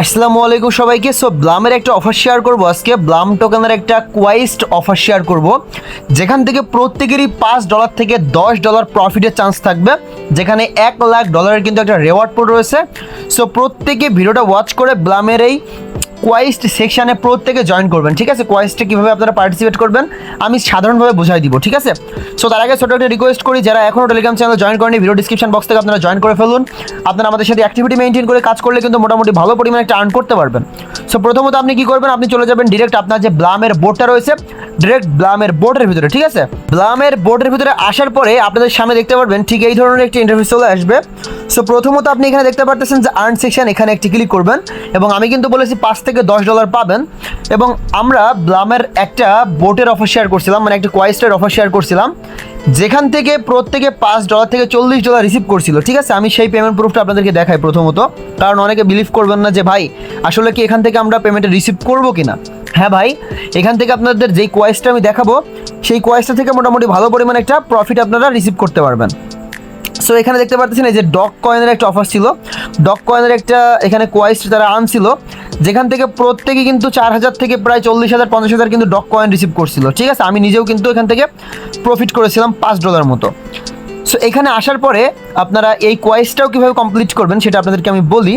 আসসালামু আলাইকুম সবাইকে। সো ব্লামের একটা অফার শেয়ার করব আজকে। ব্লাম টোকেনের একটা কোয়াইস্ট অফার শেয়ার করব। যেখান থেকে প্রত্যেকেরই পাঁচ ডলার থেকে দশ ডলার প্রফিটের চান্স থাকবে। যেখানে এক লাখ ডলারের কিন্তু একটা রেওয়ার্ড পোর্ট রয়েছে। সো প্রত্যেকে ভিডিওটা ওয়াচ করে ব্লামের এই কোয়াইস্ট সেকশানে প্রত্যেকে জয়েন করবেন। ঠিক আছে? কোয়াইস্টে কীভাবে আপনারা পার্টিসিপেট করবেন, আমি সাধারণভাবে বুঝাই দিব। ঠিক আছে? সো তার আগে ছোট একটা রিকোয়েস্ট করি, যারা এখনও টেলিগ্রাম চ্যানেল জয়েন করেনি ভিডিও ডিসক্রিপশন বক্স থেকে আপনারা জয়েন করে ফেলুন। আপনারা আমাদের সাথে অ্যাক্টিভিটি মেনটেন করে কাজ করলে কিন্তু মোটামুটি ভালো পরিমাণে একটা আর্ন করতে পারবেন। সো প্রথমত আপনি কি করবেন? আপনি চলে যাবেন ডিরেক্ট আপনার যে ব্লামের বোর্ডটা রয়েছে ডিরেক্ট ব্লামের বোর্ডের ভিতরে, ঠিক আছে? ব্লামের বোর্ডের ভিতরে আসার পরে আপনাদের সামনে দেখতে পারবেন ঠিক এই ধরনের একটি ইন্টারভিউ চলে আসবে। সো প্রথমত আপনি এখানে দেখতে পারতেছেন যে আর্ন সেকশন এখানে একটি ক্লিক করবেন এবং আমি কিন্তু বলেছি পাঁচ থেকে দশ ডলার পাবেন এবং আমরা ব্লামের একটা বোটের অফার শেয়ার করছিলাম মানে একটা কোয়াইস্টের অফার শেয়ার করছিলাম, যেখান থেকে প্রত্যেকে পাঁচ ডলার থেকে চল্লিশ ডলার রিসিভ করছিল, ঠিক আছে? আমি সেই পেমেন্ট প্রুফটা আপনাদেরকে দেখাই প্রথমত, কারণ অনেকে বিলিভ করবেন না যে, ভাই, আসলে কি এখান থেকে আমরা পেমেন্টটা রিসিভ করব কিনা? হ্যাঁ ভাই, এখান থেকে আপনাদের যেই কোয়াইসটা আমি দেখাবো, সেই কোয়াইসটা থেকে মোটামুটি ভালো পরিমাণে একটা প্রফিট আপনারা রিসিভ করতে পারবেন। সো এখানে দেখতে পাচ্ছেন এই যে ডক কয়েনের একটা অফার ছিল। ডক কয়েনের একটা এখানে কোয়াইস তারা আনছিল। যেখান থেকে প্রত্যেকে কিন্তু চার হাজার থেকে প্রায় চল্লিশ হাজার, পঞ্চাশ হাজার কিন্তু ডক কয়েন রিসিভ করছিল। ঠিক আছে? আমি নিজেও কিন্তু এখান থেকে প্রফিট করেছিলাম পাঁচ ডলার মতো। সো এখানে আসার পরে আপনারা এই কোয়াইসটাও কীভাবে কমপ্লিট করবেন সেটা আপনাদেরকে আমি বলি।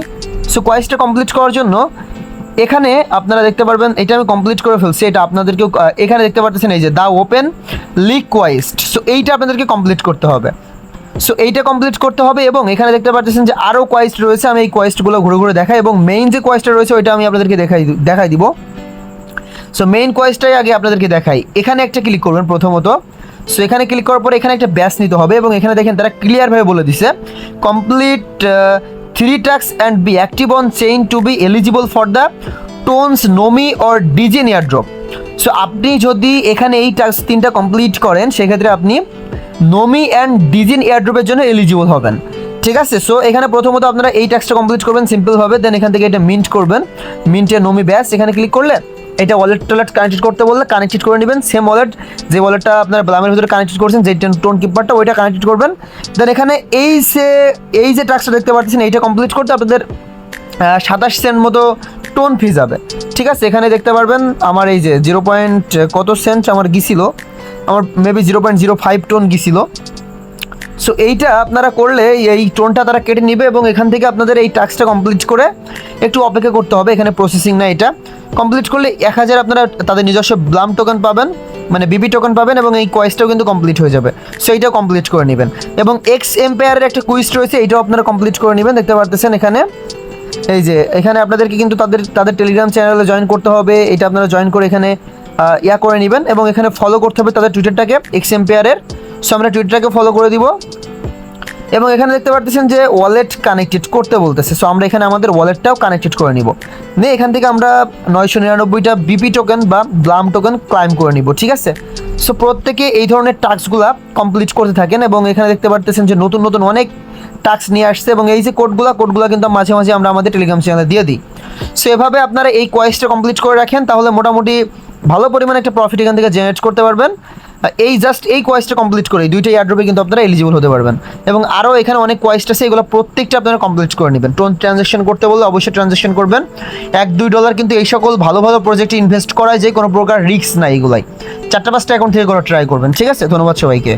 সো কোয়াইসটা কমপ্লিট করার জন্য এখানে আপনারা দেখতে পারবেন, এটা আমি কমপ্লিট করে ফেলছি। এটা আপনাদেরকেও এখানে দেখতে পাচ্ছেন এই যে দা ওপেন লিকোয়াইস্ট সো এইটা আপনাদেরকে কমপ্লিট করতে হবে। সো এইটা কমপ্লিট করতে হবে এবং এখানে দেখতে পাচ্ছেন যে আরও কোয়েস্ট রয়েছে। আমি এই কোয়েস্টগুলো ঘুরে ঘুরে দেখাই এবং মেইন যে কোয়েস্টটা রয়েছে, ওইটা আমি আপনাদেরকে দেখাই দেখাই দিব। সো মেইন কোয়েস্টটাই আগে আপনাদেরকে দেখাই। এখানে একটা ক্লিক করবেন প্রথমত। সো এখানে ক্লিক করার পরে এখানে একটা ব্যাস নিতে হবে এবং এখানে দেখেন তারা ক্লিয়ারভাবে বলে দিছে। Complete three tasks and be active on chain to be eligible for the tones Nomi or DJ near drop so আপনি যদি এখানে এই টাস্ক তিনটা কমপ্লিট করেন, সেক্ষেত্রে আপনি নোমি অ্যান্ড ডিজিন এয়ারড্রপের জন্য এলিজিবল হবেন। ঠিক আছে? সো এখানে প্রথমত আপনারা এই টাস্কটা কমপ্লিট করবেন সিম্পলভাবে দেন এখান থেকে এটা মিন্ট করবেন। মিন্টে নোমি ব্যাস এখানে ক্লিক করলে এটা ওয়ালেট টলেট কানেক্টেড করতে বললে কানেক্টেড করে নেবেন সেম ওয়ালেট যে ওয়ালেটটা আপনার ব্লামের ভিতরে কানেক্টেড করছেন, যে টোন কিপারটা ওইটা কানেক্টেড করবেন। দেন এখানে এই সে এই যে টাস্কটা দেখতে পাচ্ছেন এইটা কমপ্লিট করতে আপনাদের সাতাশ সেন্ট মতো টোন ফি যাবে। ঠিক আছে? এখানে দেখতে পারবেন, আমার এই যে জিরো পয়েন্ট কত সেন্ট আমার গিছিল আমার maybe zero point zero five tone গিছিল so এইটা আপনারা করলে এই টোনটা তারা কেটে নেবে এবং এখান থেকে আপনাদের এই টাস্কটা কমপ্লিট করে একটু অপেক্ষা করতে হবে, এখানে প্রসেসিং না এটা। কমপ্লিট করলে এক হাজার আপনারা তাদের নিজস্ব ব্লাম টোকেন পাবেন মানে বিবি টোকেন পাবেন এবং এই কোয়েসটাও কিন্তু কমপ্লিট হয়ে যাবে। সো এইটাও কমপ্লিট করে নেবেন। এবং এক্স এম্পায়ারের একটা কুইজ রয়েছে, এইটাও আপনারা কমপ্লিট করে নেবেন, দেখতে পারতেছেন এখানে। এই যে, এখানে আপনাদেরকে কিন্তু তাদের তাদের টেলিগ্রাম চ্যানেলে জয়েন করতে হবে, এটা আপনারা জয়েন করে এখানে ইয়া করে নেবেন এবং এখানে ফলো করতে হবে তাদের টুইটারটাকে এক্স এম্পায়ারের সো আমরা টুইটারটাকে ফলো করে দিব। এবং এখানে দেখতে পারতেছেন যে ওয়ালেট কানেক্টেড করতে বলতেছে। সো আমরা এখানে আমাদের ওয়ালেটটাও কানেক্টেড করে নিব। নিয়ে এখান থেকে আমরা নয়শো নিরানব্বইটা বিপি টোকেন বা ব্লাম টোকেন ক্লাইম করে নিব, ঠিক আছে? সো প্রত্যেকে এই ধরনের টাস্কগুলো কমপ্লিট করতে থাকেন এবং এখানে দেখতে পারতেছেন যে নতুন নতুন অনেক টাস্ক নিয়ে আসছে এবং এই যে কোডগুলো কোডগুলো কিন্তু মাঝে মাঝে আমরা আমাদের টেলিগ্রাম চ্যানেলে দিয়ে দিই। সো এভাবে আপনারা এই কোয়েসটা কমপ্লিট করে রাখেন, তাহলে মোটামুটি ভালো পরিমাণে একটা প্রফিট এখান থেকে জেনারেট করতে পারবেন। এই জাস্ট এই কোয়েসটা কমপ্লিট করে দুইটা এয়ারড্রপে কিন্তু আপনারা এলিজিবল হতে পারবেন। এবং আরও এখানে অনেক কোয়েস্ট আছে, এগুলো প্রত্যেকটা আপনারা কমপ্লিট করে নেবেন। টোন ট্রানজ্যাকশন করতে বললে অবশ্যই ট্রানজ্যাকশন করবেন। এক, দুই ডলার কিন্তু এই সকল ভালো ভালো প্রজেক্টে ইনভেস্ট করায় যে কোনো প্রকার রিস্ক নাই এগুলাই। চারটা পাঁচটা অ্যাকাউন্ট থেকে করা ট্রাই করবেন, ঠিক আছে? ধন্যবাদ সবাইকে।